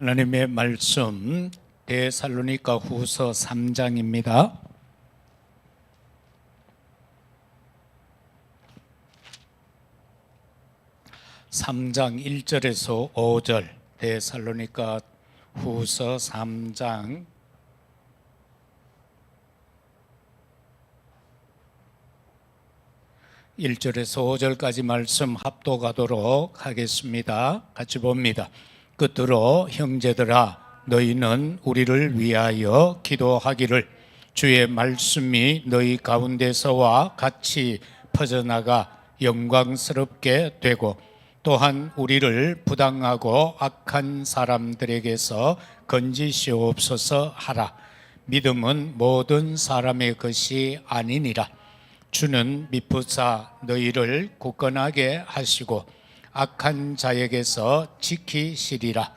하나님의 말씀 데살로니가 후서 3장입니다. 3장 1절에서 5절 데살로니가 후서 3장 1절에서 5절까지 말씀 합독하도록 하겠습니다. 같이 봅니다. 끝으로 형제들아 너희는 우리를 위하여 기도하기를 주의 말씀이 너희 가운데서와 같이 퍼져나가 영광스럽게 되고 또한 우리를 부당하고 악한 사람들에게서 건지시옵소서 하라. 믿음은 모든 사람의 것이 아니니라. 주는 미쁘사 너희를 굳건하게 하시고 악한 자에게서 지키시리라.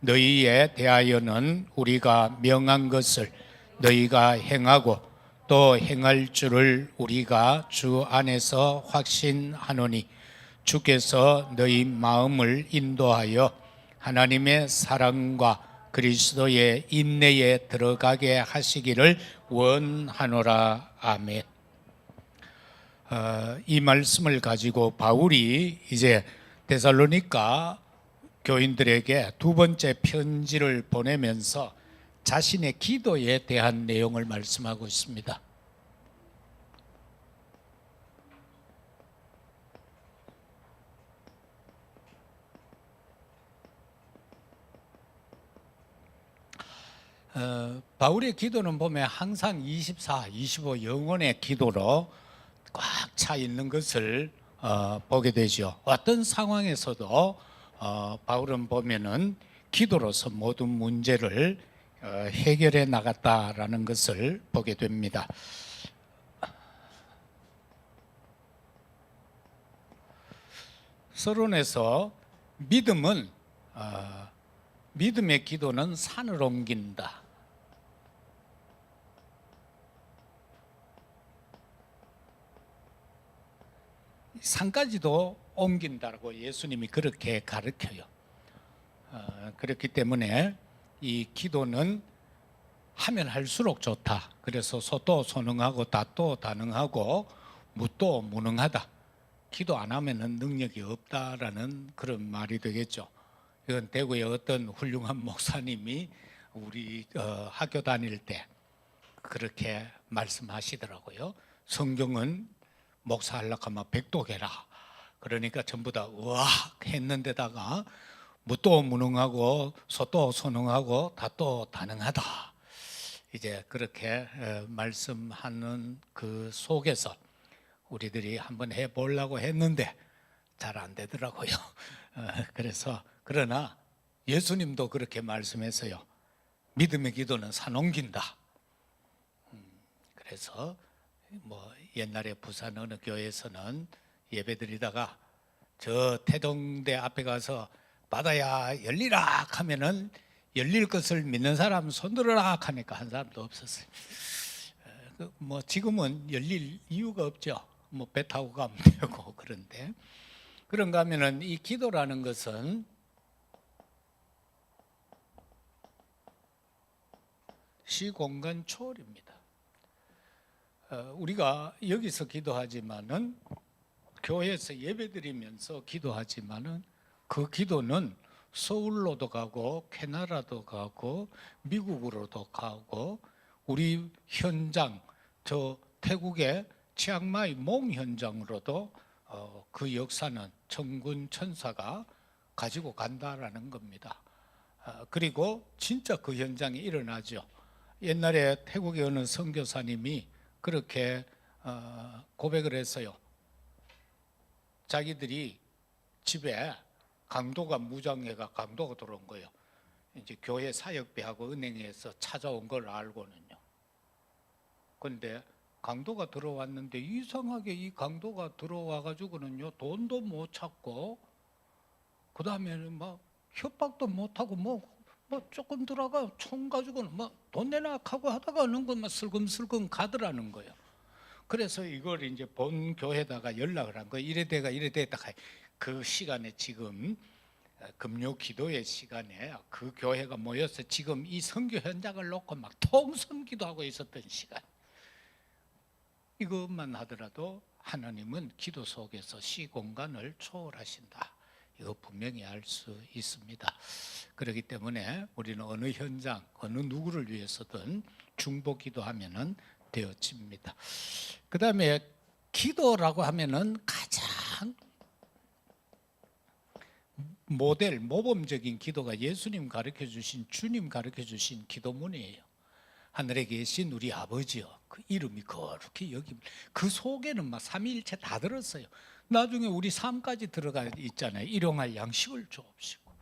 너희에 대하여는 우리가 명한 것을 너희가 행하고 또 행할 줄을 우리가 주 안에서 확신하노니 주께서 너희 마음을 인도하여 하나님의 사랑과 그리스도의 인내에 들어가게 하시기를 원하노라 아멘. 어, 이 말씀을 가지고 바울이 이제 데살로니가 교인들에게 두 번째 편지를 보내면서 자신의 기도에 대한 내용을 말씀하고 있습니다. 어, 바울의 기도는 보면 항상 24, 25 영혼의 기도로 꽉 차 있는 것을 어, 보게 되죠. 어떤 상황에서도 어, 바울은 보면은 기도로서 모든 문제를 어, 해결해 나갔다라는 것을 보게 됩니다. 서론에서 믿음은 어, 믿음의 기도는 산을 옮긴다. 산까지도 옮긴다고 예수님이 그렇게 가르쳐요. 어, 그렇기 때문에 이 기도는 하면 할수록 좋다. 그래서 소도 소능하고 다도 다능하고 무도 무능하다. 기도 안 하면은 능력이 없다라는 그런 말이 되겠죠. 이건 대구의 어떤 훌륭한 목사님이 우리 어, 학교 다닐 때 그렇게 말씀하시더라고요. 성경은 목사 하려고 하면 백도개라. 그러니까 전부 다 우악 했는데다가 무도 무능하고 소도 소능하고 다도 다능하다. 이제 그렇게 어, 말씀하는 그 속에서 우리들이 한번 해보려고 했는데 잘 안 되더라고요. 어, 그래서 그러나 예수님도 그렇게 말씀했어요. 믿음의 기도는 산 옮긴다. 음, 그래서 뭐 옛날에 부산 어느 교회에서는 예배드리다가 저 태동대 앞에 가서 바다야 열리라 하면은 열릴 것을 믿는 사람 손들어라 하니까 한 사람도 없었어요. 어, 그뭐 지금은 열릴 이유가 없죠. 뭐 배 타고 가면 되고 그런데 그런가 하면은 이 기도라는 것은 시공간 초월입니다. 어, 우리가 여기서 기도하지만은 교회에서 예배드리면서 기도하지만은 그 기도는 서울로도 가고 캐나다도 가고 미국으로도 가고 우리 현장 저 태국의 치앙마이 몽 현장으로도 어, 그 역사는 천군 천사가 가지고 간다라는 겁니다. 어, 그리고 진짜 그 현장이 일어나죠. 옛날에 태국의 어느 선교사님이 그렇게 어, 고백을 했어요. 자기들이 집에 강도가 무장해가 강도가 들어온 거예요. 이제 교회 사역비하고 은행에서 찾아온 걸 알고는요. 그런데 강도가 들어왔는데 이상하게 이 강도가 들어와 가지고는요 돈도 못 찾고 그 다음에는 막 협박도 못 하고 뭐, 뭐 조금 들어가 총 가지고는 뭐돈 내놔 하고 하다가는 것만 슬금슬금 가더라는 거예요. 그래서 이걸 이제 본 교회다가 연락을 한 거예요. 이래 돼가 이래 됐다가 그 시간에 지금 어, 금요 기도의 시간에 그 교회가 모여서 지금 이 선교 현장을 놓고 막 통성 기도하고 있었던 시간. 이것만 하더라도 하나님은 기도 속에서 시 공간을 초월하신다. 이거 분명히 알 수 있습니다. 그렇기 때문에 우리는 어느 현장, 어느 누구를 위해서든 중보 기도하면은 되어집니다. 그 다음에 기도라고 하면은 가장 모델, 모범적인 기도가 예수님 가르쳐 주신, 주님 가르쳐 주신 기도문이에요. 하늘에 계신 우리 아버지여, 그 이름이 거룩히 여김. 그 속에는 막 삼위일체 다 들었어요. 나중에 우리 삶까지 들어가 있잖아요. 일용할 양식을 주옵시고.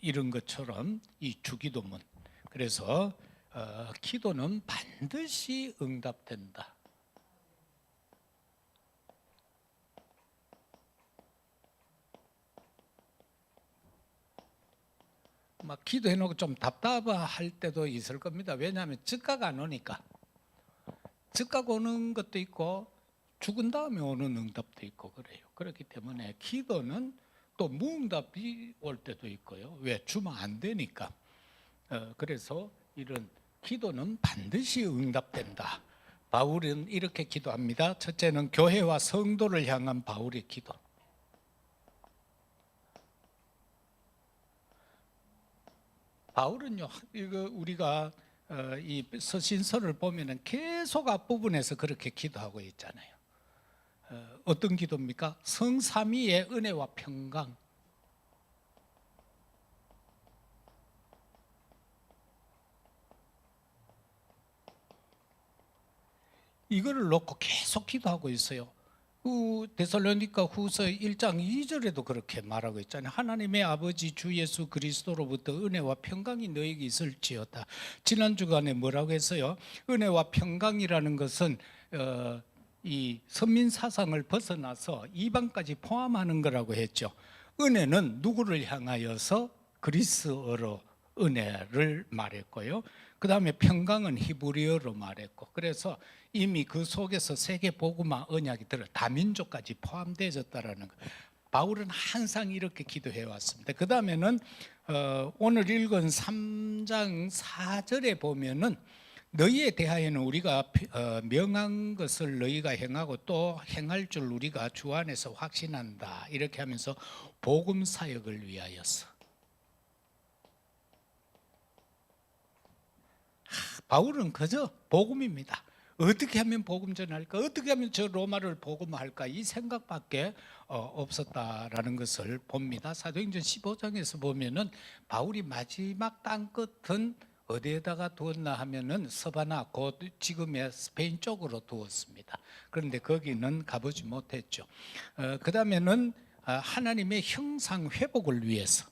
이런 것처럼 이 주기도문. 그래서 어, 기도는 반드시 응답된다. 막 기도해놓고 좀 답답할 때도 있을 겁니다. 왜냐하면 즉각 안 오니까. 즉각 오는 것도 있고 죽은 다음에 오는 응답도 있고 그래요. 그렇기 때문에 기도는 또 무응답이 올 때도 있고요. 왜 주면 안 되니까. 어, 그래서 이런 기도는 반드시 응답된다. 바울은 이렇게 기도합니다. 첫째는 교회와 성도를 향한 바울의 기도. 바울은요, 이거 우리가 어, 이 서신서를 보면은 계속 앞부분에서 그렇게 기도하고 있잖아요. 어, 어떤 기도입니까? 성삼위의 은혜와 평강. 이거를 놓고 계속 기도하고 있어요. 그 데살로니가 후서 1장 2절에도 그렇게 말하고 있잖아요. 하나님의 아버지 주 예수 그리스도로부터 은혜와 평강이 너에게 있을지어다. 지난 주간에 뭐라고 했어요? 은혜와 평강이라는 것은 어, 이 선민 사상을 벗어나서 이방까지 포함하는 거라고 했죠. 은혜는 누구를 향하여서 그리스어로 은혜를 말했고요. 그 다음에 평강은 히브리어로 말했고, 그래서 이미 그 속에서 세계 복음화 언약이 들어 다민족까지 포함되어졌다라는 거. 바울은 항상 이렇게 기도해 왔습니다. 그 다음에는 어, 오늘 읽은 3장 4절에 보면은 너희에 대하여는 우리가 어, 명한 것을 너희가 행하고 또 행할 줄 우리가 주 안에서 확신한다. 이렇게 하면서 복음 사역을 위하여서 바울은 그저 복음입니다. 어떻게 하면 복음 전할까? 어떻게 하면 저 로마를 복음할까? 이 생각밖에 어, 없었다라는 것을 봅니다. 사도행전 15장에서 보면은 바울이 마지막 땅 끝은 어디에다가 두었나 하면은 서바나 곧 지금의 스페인 쪽으로 두었습니다. 그런데 거기는 가보지 못했죠. 어, 그 다음에는 아, 하나님의 형상 회복을 위해서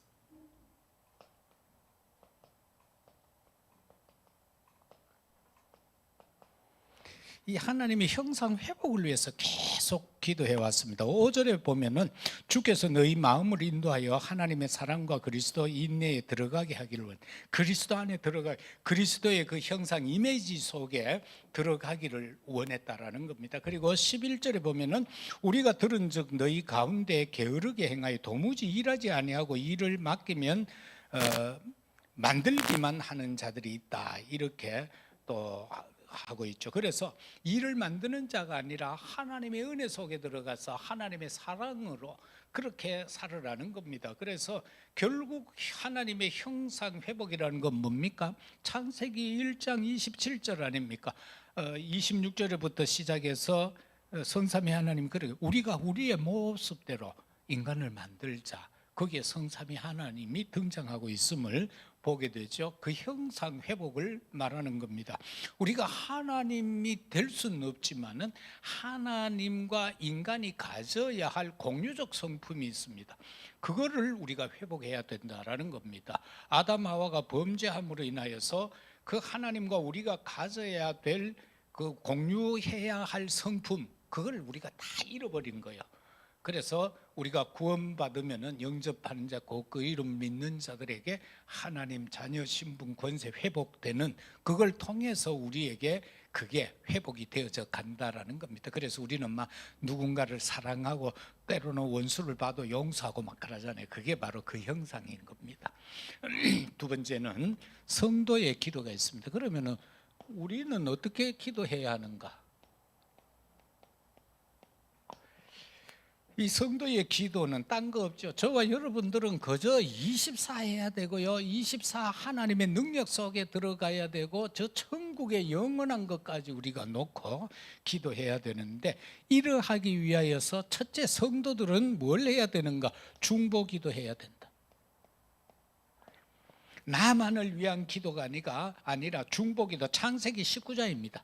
이 하나님의 형상 회복을 위해서 계속 기도해 왔습니다. 5절에 보면은 주께서 너희 마음을 인도하여 하나님의 사랑과 그리스도 인내에 들어가게 하기를 원. 그리스도 안에 들어가 그리스도의 그 형상 이미지 속에 들어가기를 원했다라는 겁니다. 그리고 11절에 보면은 우리가 들은즉 너희 가운데 게으르게 행하여 도무지 일하지 아니하고 일을 맡기면 어, 만들기만 하는 자들이 있다. 이렇게 또 하고 있죠. 그래서 일을 만드는 자가 아니라 하나님의 은혜 속에 들어가서 하나님의 사랑으로 그렇게 살으라는 겁니다. 그래서 결국 하나님의 형상 회복이라는 건 뭡니까? 창세기 1장 27절 아닙니까? 어, 26절부터 시작해서 어, 성삼위 하나님 그래 우리가 우리의 모습대로 인간을 만들자. 거기에 성삼위 하나님이 등장하고 있음을 보게 되죠. 그 형상 회복을 말하는 겁니다. 우리가 하나님이 될 수는 없지만은 하나님과 인간이 가져야 할 공유적 성품이 있습니다. 그거를 우리가 회복해야 된다라는 겁니다. 아담 하와가 범죄함으로 인하여서 그 하나님과 우리가 가져야 될 그 공유해야 할 성품 그걸 우리가 다 잃어버린 거예요. 그래서 우리가 구원받으면은 영접하는 자, 곧 그 이름 믿는 자들에게 하나님 자녀 신분 권세 회복되는 그걸 통해서 우리에게 그게 회복이 되어져 간다라는 겁니다. 그래서 우리는 막 누군가를 사랑하고 때로는 원수를 봐도 용서하고 막 그러잖아요. 그게 바로 그 형상인 겁니다. 두 번째는 성도의 기도가 있습니다. 그러면은 우리는 어떻게 기도해야 하는가? 이 성도의 기도는 딴 거 없죠. 저와 여러분들은 그저 24 해야 되고요. 24 하나님의 능력 속에 들어가야 되고 저 천국의 영원한 것까지 우리가 놓고 기도해야 되는데 이러하기 위하여서 첫째 성도들은 뭘 해야 되는가? 중보 기도해야 된다. 나만을 위한 기도가 아니라 아니라 중보 기도 창세기 19장입니다.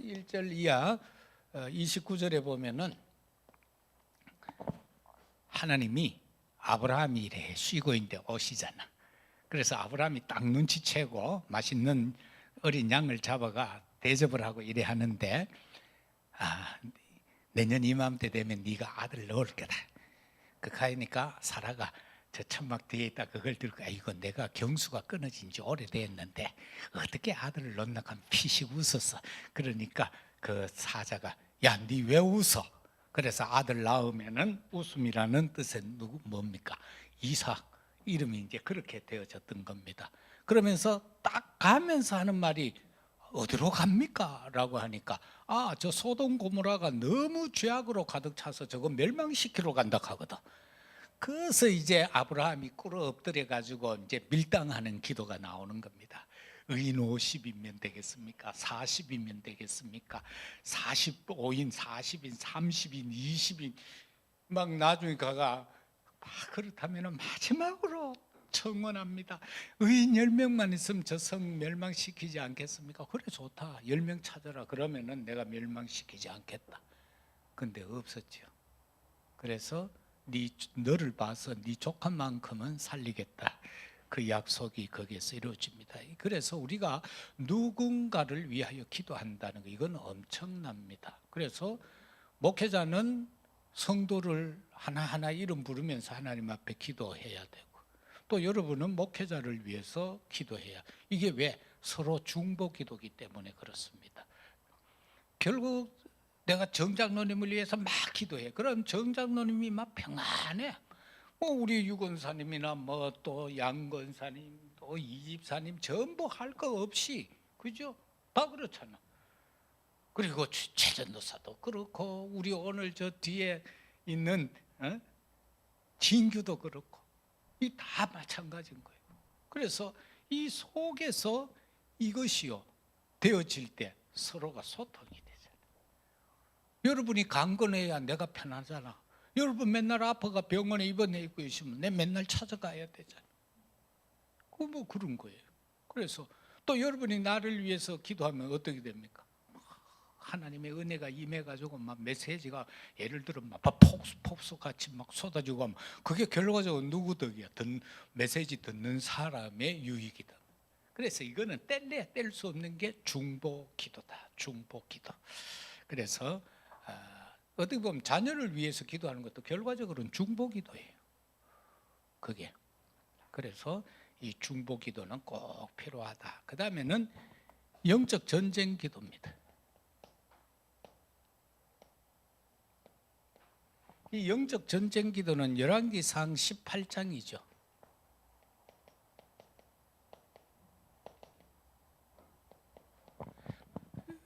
1절 이하 29절에 보면은 하나님이 아브라함이 이래 쉬고 있는데 오시잖아. 그래서 아브라함이 딱 눈치채고 맛있는 어린 양을 잡아가 대접을 하고 이래 하는데 아, 내년 이맘때 되면 네가 아들 낳을 거다. 그 가니까 사라가 저 천막 뒤에 있다 그걸 들고 이거 내가 경수가 끊어진 지 오래됐는데 어떻게 아들을 낳나 하면 피식 웃었어. 그러니까 그 사자가 야니왜 웃어? 그래서 아들 낳으면은 웃음이라는 뜻은 누구 뭡니까? 이삭 이름이 이제 그렇게 되어졌던 겁니다. 그러면서 딱 가면서 하는 말이 어디로 갑니까? 라고 하니까 아 저 소돔 고모라가 너무 죄악으로 가득 차서 저거 멸망시키러 간다 하거든. 그래서 이제 아브라함이 꿇어 엎드려 가지고 이제 밀당하는 기도가 나오는 겁니다. 의인 50이면 되겠습니까? 40이면 되겠습니까? 45인, 40인, 30인, 20인 막 나중에 가가 아, 그렇다면 마지막으로 청원합니다. 의인 10명만 있으면 저 성 멸망시키지 않겠습니까? 그래 좋다. 10명 찾아라. 그러면은 내가 멸망시키지 않겠다. 근데 없었죠. 그래서 네 너를 봐서 네 조카만큼은 살리겠다. 그 약속이 거기에서 이루어집니다. 그래서 우리가 누군가를 위하여 기도한다는 거 이건 엄청납니다. 그래서 목회자는 성도를 하나하나 이름 부르면서 하나님 앞에 기도해야 되고 또 여러분은 목회자를 위해서 기도해야 이게 왜 서로 중보 기도기 때문에 그렇습니다. 결국 내가 정장로님을 위해서 막 기도해. 그럼 정장로님이 막 평안해. 뭐 우리 유건사님이나 뭐 또 양건사님 또 이집사님 전부 할 거 없이 그죠? 다 그렇잖아. 그리고 최전도사도 그렇고 우리 오늘 저 뒤에 있는 어? 진규도 그렇고 이 다 마찬가지인 거예요. 그래서 이 속에서 이것이요 되어질 때 서로가 소통이 되잖아요. 여러분이 강건해야 내가 편하잖아. 여러분 맨날 아파가 병원에 입원해 있고 있으면 내 맨날 찾아가야 되잖아. 그뭐 그런 거예요. 그래서 또 여러분이 나를 위해서 기도하면 어떻게 됩니까? 하나님의 은혜가 임해가지고 막 메시지가 예를 들어 막 폭스 폭스 같이 막 쏟아지고 하면 그게 결과적으로 누구 덕이야? 듣, 메시지 듣는 사람의 유익이다. 그래서 이거는 뗄래야 뗄 수 없는 게 중보 기도다. 중보 기도. 그래서 아, 어떻게 보면 자녀를 위해서 기도하는 것도 결과적으로는 중보 기도예요. 그게. 그래서 이 중보 기도는 꼭 필요하다. 그 다음에는 영적 전쟁 기도입니다. 이 영적 전쟁 기도는 열왕기상 18장이죠.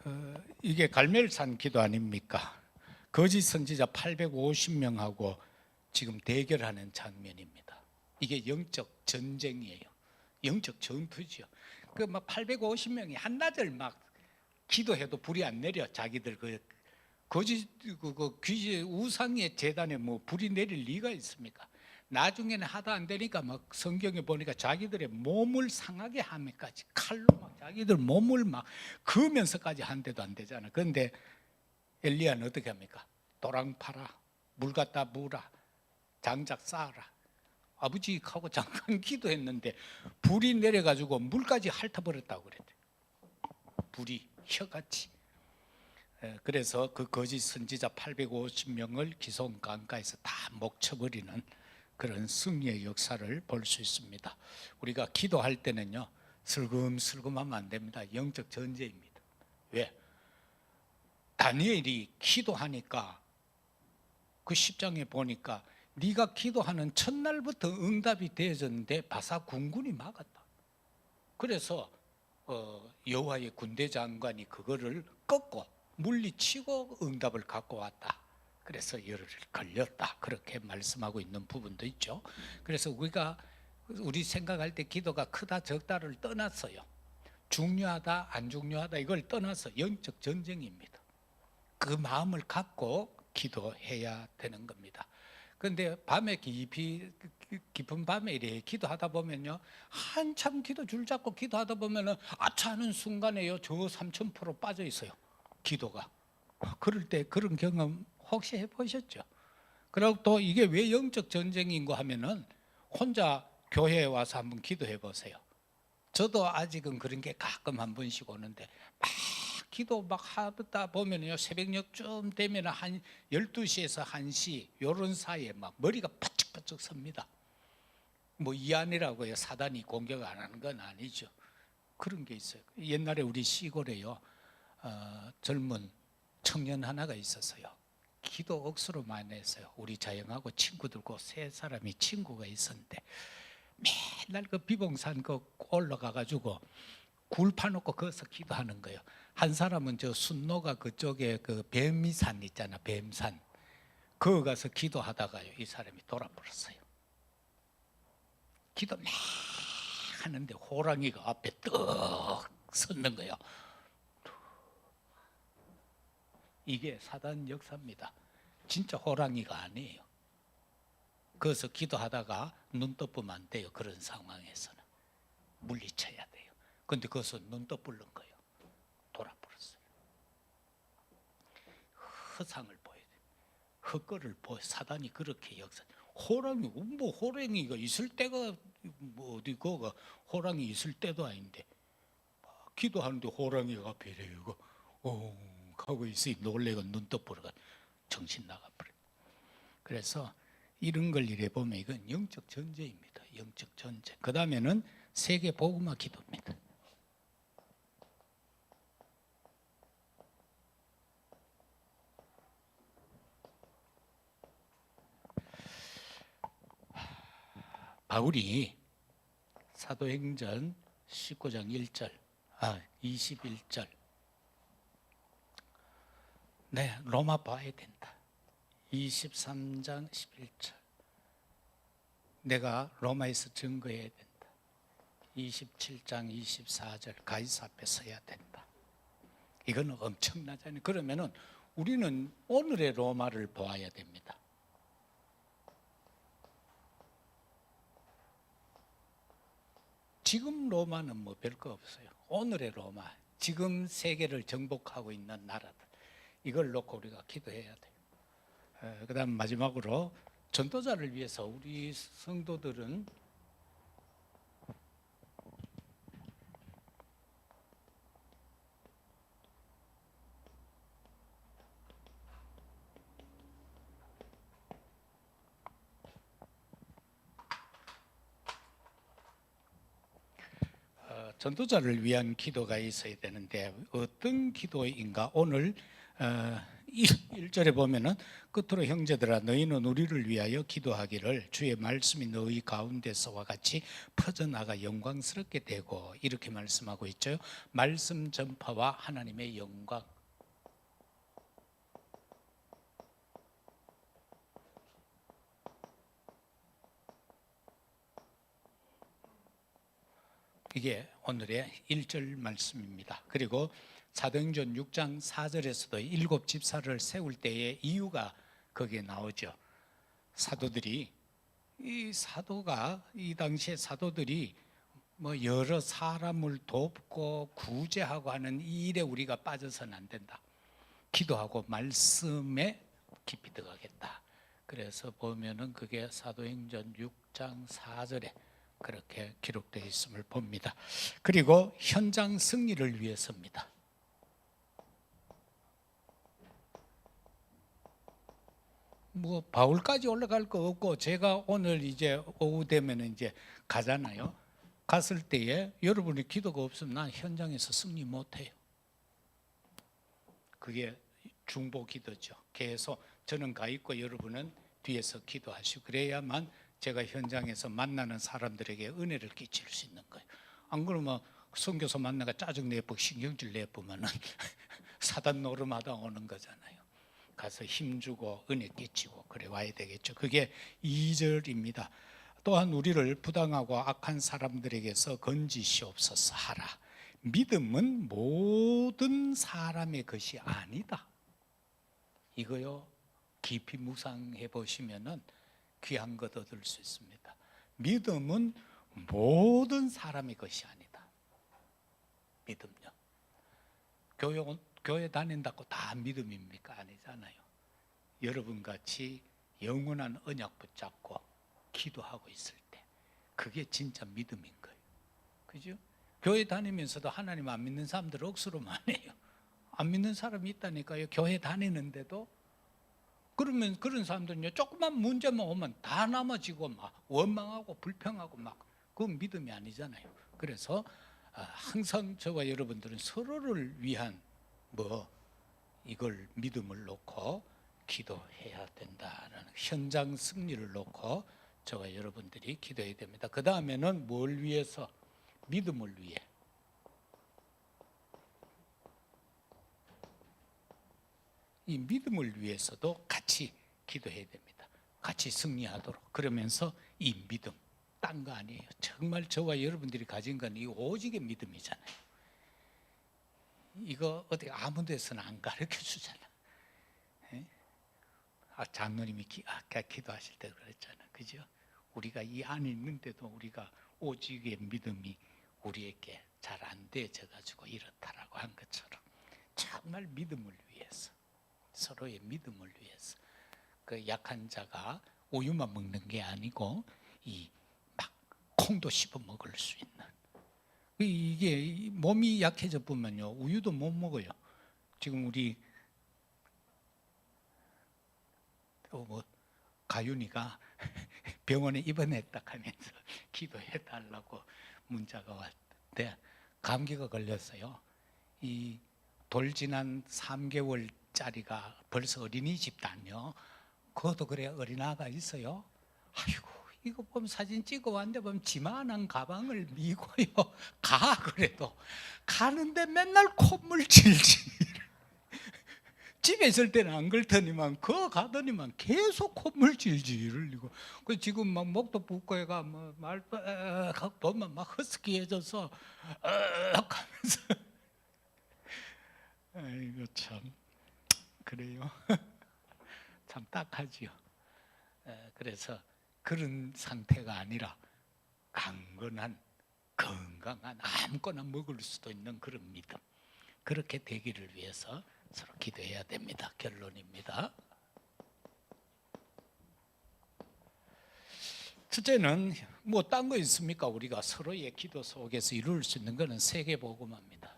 어, 이게 갈멜산 기도 아닙니까? 거짓 선지자 850명하고 지금 대결하는 장면입니다. 이게 영적 전쟁이에요. 영적 전투죠. 그막 850명이 한나절 막 기도해도 불이 안 내려 자기들 그 거짓 그, 그 귀지 우상의 재단에 뭐 불이 내릴 리가 있습니까? 나중에는 하다 안 되니까 막 성경에 보니까 자기들의 몸을 상하게 하면까지 칼로 막 자기들 몸을 막 그으면서까지 한데도 안 되잖아. 그런데 엘리야는 어떻게 합니까? 도랑 팔아, 물 갖다 부으라, 장작 쌓아라. 아버지 하고 잠깐 기도했는데 불이 내려가지고 물까지 핥아버렸다고 그랬대. 불이 혀같이. 에, 그래서 그 거짓 선지자 850명을 기송 강가에서 다 목쳐버리는 그런 승리의 역사를 볼 수 있습니다. 우리가 기도할 때는요 슬금슬금하면 안 됩니다. 영적 전제입니다. 왜? 다니엘이 기도하니까 그 10장에 보니까 네가 기도하는 첫날부터 응답이 되어졌는데 바사 군군이 막았다. 그래서 어, 여호와의 군대 장관이 그거를 꺾고 물리치고 응답을 갖고 왔다. 그래서 열을 걸렸다. 그렇게 말씀하고 있는 부분도 있죠. 그래서 우리가 우리 생각할 때 기도가 크다 적다를 떠났어요. 중요하다 안 중요하다 이걸 떠나서 영적 전쟁입니다. 그 마음을 갖고 기도해야 되는 겁니다. 그런데 밤에 깊이 깊은 밤에 이래 기도하다 보면요 한참 기도 줄 잡고 기도하다 보면은 아차하는 순간에요 저 삼천 프로 빠져 있어요 기도가 그럴 때 그런 경험 혹시 해보셨죠? 그리고 또 이게 왜 영적 전쟁인고 하면은 혼자 교회에 와서 한번 기도해 보세요. 저도 아직은 그런 게 가끔 한 번씩 오는데 막 기도 막 하다 보면요 새벽녘쯤 되면 한 12시에서 1시 요런 사이에 막 머리가 바짝바짝 섭니다. 뭐 이 안이라고요 사단이 공격 안 하는 건 아니죠. 그런 게 있어요. 옛날에 우리 시골에요 어, 젊은 청년 하나가 있었어요. 기도 억수로 많이 했어요. 우리 자영하고 친구들고 세 사람이 친구가 있었는데 맨날 그 비봉산 그 올라가 가지고 굴 파놓고 거기서 기도하는 거예요. 한 사람은 저 순노가 그쪽에 그 뱀산 있잖아, 뱀산. 거기 가서 기도하다가요, 이 사람이 돌아버렸어요. 기도 막 하는데 호랑이가 앞에 떡 섰는 거예요. 이게 사단 역사입니다. 진짜 호랑이가 아니에요. 거기서 기도하다가 눈 떠보면 안 돼요. 그런 상황에서는 물리쳐야 돼요. 근데 거기서 눈 떠불는 거예요. 허상을 보여야 돼요. 헛거를 보여. 사단이 그렇게 역사. 호랑이 뭐 호랑이가 있을 때가 뭐 어디 거가 호랑이 있을 때도 아닌데 막 기도하는데 호랑이가 이래요. 어 하고 있으니 놀래고 눈 떠버려가 정신 나가 버려. 그래서 이런 걸 이래 보면 이건 영적 전제입니다. 영적 전제. 그 다음에는 세계 복음화 기도입니다. 바울이 사도행전 19장 1절, 아 21절. 네, 로마 봐야 된다. 23장 11절. 내가 로마에서 증거해야 된다. 27장 24절 가이사 앞에 서야 된다. 이거는 엄청나잖아요. 그러면은 우리는 오늘의 로마를 보아야 됩니다. 지금 로마는 뭐 별거 없어요. 오늘의 로마, 지금 세계를 정복하고 있는 나라들 이걸 놓고 우리가 기도해야 돼요. 그 다음 마지막으로 전도자를 위해서 우리 성도들은 어, 전도자를 위한 기도가 있어야 되는데 어떤 기도인가 오늘 어, 1절에 보면은 끝으로 형제들아 너희는 우리를 위하여 기도하기를 주의 말씀이 너희 가운데서와 같이 퍼져나가 영광스럽게 되고 이렇게 말씀하고 있죠. 말씀 전파와 하나님의 영광 이게 오늘의 1절 말씀입니다. 그리고 사도행전 6장 4절에서도 일곱 집사를 세울 때의 이유가 거기에 나오죠. 사도들이 이 사도가 이 당시에 사도들이 뭐 여러 사람을 돕고 구제하고 하는 이 일에 우리가 빠져서는 안 된다. 기도하고 말씀에 깊이 들어가겠다. 그래서 보면은 그게 사도행전 6장 4절에 그렇게 기록되어 있음을 봅니다. 그리고 현장 승리를 위해서입니다. 뭐 바울까지 올라갈 거 없고 제가 오늘 이제 오후 되면 이제 가잖아요. 갔을 때에 여러분의 기도가 없으면 난 현장에서 승리 못 해요. 그게 중보 기도죠. 계속 저는 가 있고 여러분은 뒤에서 기도하시고 그래야만 제가 현장에서 만나는 사람들에게 은혜를 끼칠 수 있는 거예요. 안 그러면 선교사 만나가 짜증 내고 신경질 내보면은 사단 노름하다 오는 거잖아요. 가서 힘주고 은혜 끼치고 그래 와야 되겠죠. 그게 2절입니다. 또한 우리를 부당하고 악한 사람들에게서 건지시옵소서 하라. 믿음은 모든 사람의 것이 아니다. 이거요 깊이 묵상해 보시면은 귀한 것 얻을 수 있습니다. 믿음은 모든 사람의 것이 아니다. 믿음요. 교회 온- 교회 다닌다고 다 믿음입니까? 아니잖아요. 여러분 같이 영원한 언약 붙잡고 기도하고 있을 때 그게 진짜 믿음인 거예요. 그죠? 교회 다니면서도 하나님 안 믿는 사람들 억수로 많아요. 안 믿는 사람이 있다니까요. 교회 다니는데도 그러면 그런 사람들은요 조그만 문제만 오면 다 넘어지고 막 원망하고 불평하고 막 그건 믿음이 아니잖아요. 그래서 아, 항상 저와 여러분들은 서로를 위한 뭐 이걸 믿음을 놓고 기도해야 된다라는 현장 승리를 놓고 저와 여러분들이 기도해야 됩니다. 그 다음에는 뭘 위해서 믿음을 위해 이 믿음을 위해서도 같이 기도해야 됩니다. 같이 승리하도록 그러면서 이 믿음 딴 거 아니에요. 정말 저와 여러분들이 가진 건 이 오직의 믿음이잖아요. 이거 어디 아무 데서는 안 가르쳐 주잖아. 예? 아, 장로님이 기, 아까 기도하실 때 그랬잖아. 그죠? 우리가 이 안에 있는데도 우리가 오직의 믿음이 우리에게 잘 안 되져 가지고 이렇다라고 한 것처럼 정말 믿음을 위해서 서로의 믿음을 위해서 그 약한 자가 우유만 먹는 게 아니고 이 막 콩도 씹어 먹을 수 있는 이- 이게 이 몸이 약해져 보면요 우유도 못 먹어요. 지금 우리 또뭐 가윤이가 병원에 입원했다 하면서 기도해 달라고 문자가 왔대. 감기가 걸렸어요. 이 돌 지난 3개월짜리가 벌써 어린이집 다녀. 그것도 그래 어린아가 있어요. 아이고 이거 보면 사진 찍어 왔는데 보면 지만한 가방을 미고요. 가 그래도 가는데 맨날 콧물 질질. 집에 있을 때는 안 그렇더니만 그 가더니만 계속 콧물 질질 흘리고 그 지금 막 목도 붓고 해가 뭐말 보면 막 허스키해져서 어 하면서 아 이고 참 그래요 참 딱하지요 에, 그래서 그런 상태가 아니라 강건한 건강한 아무거나 먹을 수도 있는 그런 믿음 그렇게 되기를 위해서 서로 기도해야 됩니다. 결론입니다. 첫째는 뭐 딴 거 있습니까? 우리가 서로의 기도 속에서 이룰 수 있는 것은 세계 복음합니다.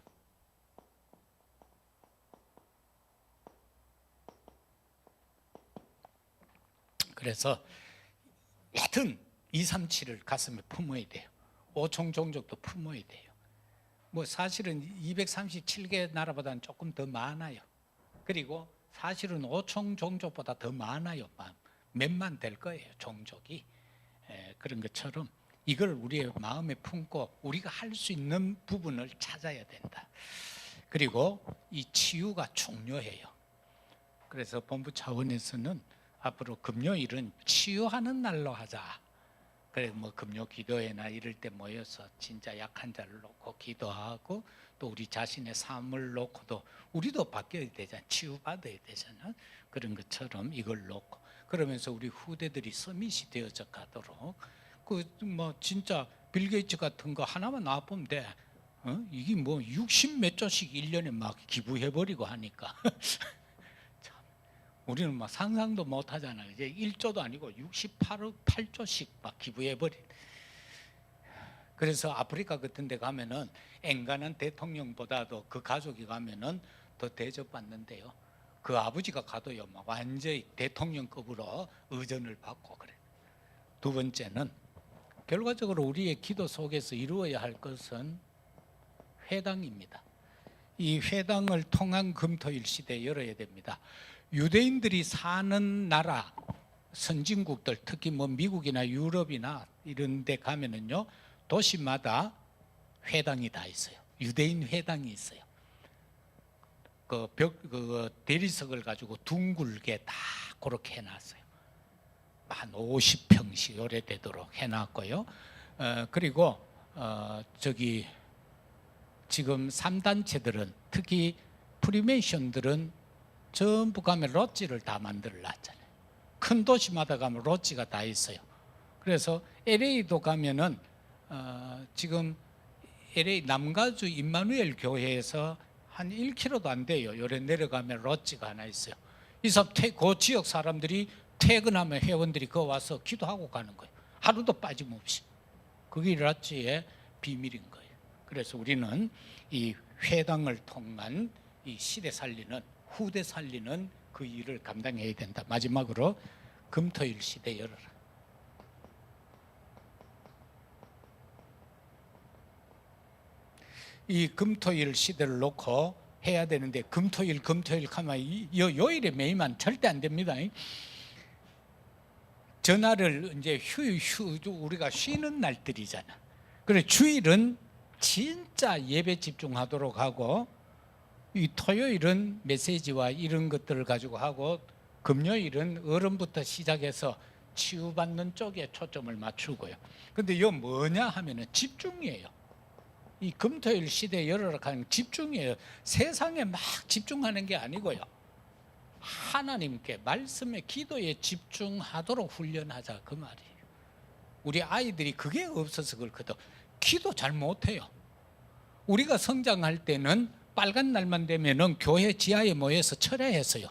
그래서 하여튼 237을 가슴에 품어야 돼요. 오총 종족도 품어야 돼요. 뭐 사실은 237개 나라보다는 조금 더 많아요. 그리고 사실은 오총 종족보다 더 많아요. 만- 몇만 될 거예요. 종족이 에, 그런 것처럼 이걸 우리의 마음에 품고 우리가 할 수 있는 부분을 찾아야 된다. 그리고 이 치유가 중요해요. 그래서 본부 차원에서는 앞으로 금요일은 치유하는 날로 하자. 그래 뭐 금요 기도회나 이럴 때 모여서 진짜 약한 자를 놓고 기도하고 또 우리 자신의 삶을 놓고도 우리도 바뀌어야 되잖아. 치유받아야 되잖아. 그런 것처럼 이걸 놓고. 그러면서 우리 후대들이 서밋이 되어져 가도록. 그 뭐 진짜 빌 게이츠 같은 거 하나만 놔보면 돼. 어? 이게 뭐 60 몇 조씩 1년에 막 기부해 버리고 하니까. 참 우리는 막 상상도 못 하잖아요. 이제 1조도 아니고 68억 8조씩 막 기부해 버린. 그래서 아프리카 같은 데 가면은 앵간한 대통령보다도 그 가족이 가면은 더 대접받는데요. 그 아버지가 가도요. 막 완전히 대통령급으로 의전을 받고 그래. 두 번째는 결과적으로 우리의 기도 속에서 이루어야 할 것은 회당입니다. 이 회당을 통한 금토일 시대 열어야 됩니다. 유대인들이 사는 나라 선진국들 특히 뭐 미국이나 유럽이나 이런 데 가면은요 도시마다 회당이 다 있어요. 유대인 회당이 있어요. 그 벽, 그 대리석을 가지고 둥글게 다 그렇게 해놨어요. 한 50평씩 오래되도록 해놨고요. 어, 그리고 어, 저기 지금 3단체들은 특히 프리메이션들은 전부 가면 롯지를 다 만들어 놨잖아요. 큰 도시마다 가면 롯지가 다 있어요. 그래서 LA도 가면은 어, 지금 LA 남가주 임마누엘 교회에서 한 1km도 안 돼요. 요래 내려가면 롯지가 하나 있어요. 이서 그 지역 사람들이 퇴근하면 회원들이 그 와서 기도하고 가는 거예요. 하루도 빠짐없이. 그게 롯지의 비밀인 거예요. 그래서 우리는 이 회당을 통한 이 시대 살리는 후대 살리는 그 일을 감당해야 된다. 마지막으로 금토일 시대 열어라. 이 금토일 시대를 놓고 해야 되는데 금토일 금토일 하면 이- 요 요일에 매이면 절대 안 됩니다. 전날을 이제 휴휴 우리가 쉬는 날들이잖아. 그래 주일은 진짜 예배 집중하도록 하고 이 토요일은 메시지와 이런 것들을 가지고 하고 금요일은 어른부터 시작해서 치유받는 쪽에 초점을 맞추고요. 근데 이거 뭐냐 하면은 집중이에요. 이 금토일 시대 열어라 하는 집중이에요. 세상에 막 집중하는 게 아니고요. 하나님께 말씀에 기도에 집중하도록 훈련하자 그 말이에요. 우리 아이들이 그게 없어서 그렇거든. 기도 잘 못해요. 우리가 성장할 때는 빨간 날만 되면은 교회 지하에 모여서 철야했어요.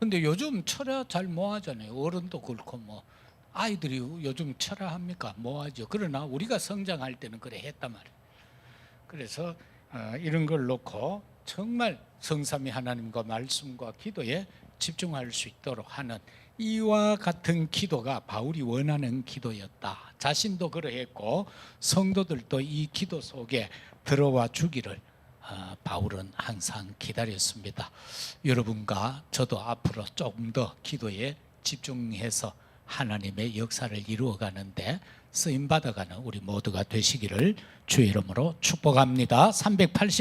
근데 요즘 철야 잘 못하잖아요. 어른도 그렇고 뭐 아이들이 요즘 철야합니까? 못하죠. 그러나 우리가 성장할 때는 그래 했단 말이에요. 그래서 어, 이런 걸 놓고 정말 성삼위 하나님과 말씀과 기도에 집중할 수 있도록 하는 이와 같은 기도가 바울이 원하는 기도였다. 자신도 그러했고 성도들도 이 기도 속에 들어와 주기를 어, 바울은 항상 기다렸습니다. 여러분과 저도 앞으로 조금 더 기도에 집중해서 하나님의 역사를 이루어 가는데 쓰임 받아가는 우리 모두가 되시기를 주의 이름으로 축복합니다. 380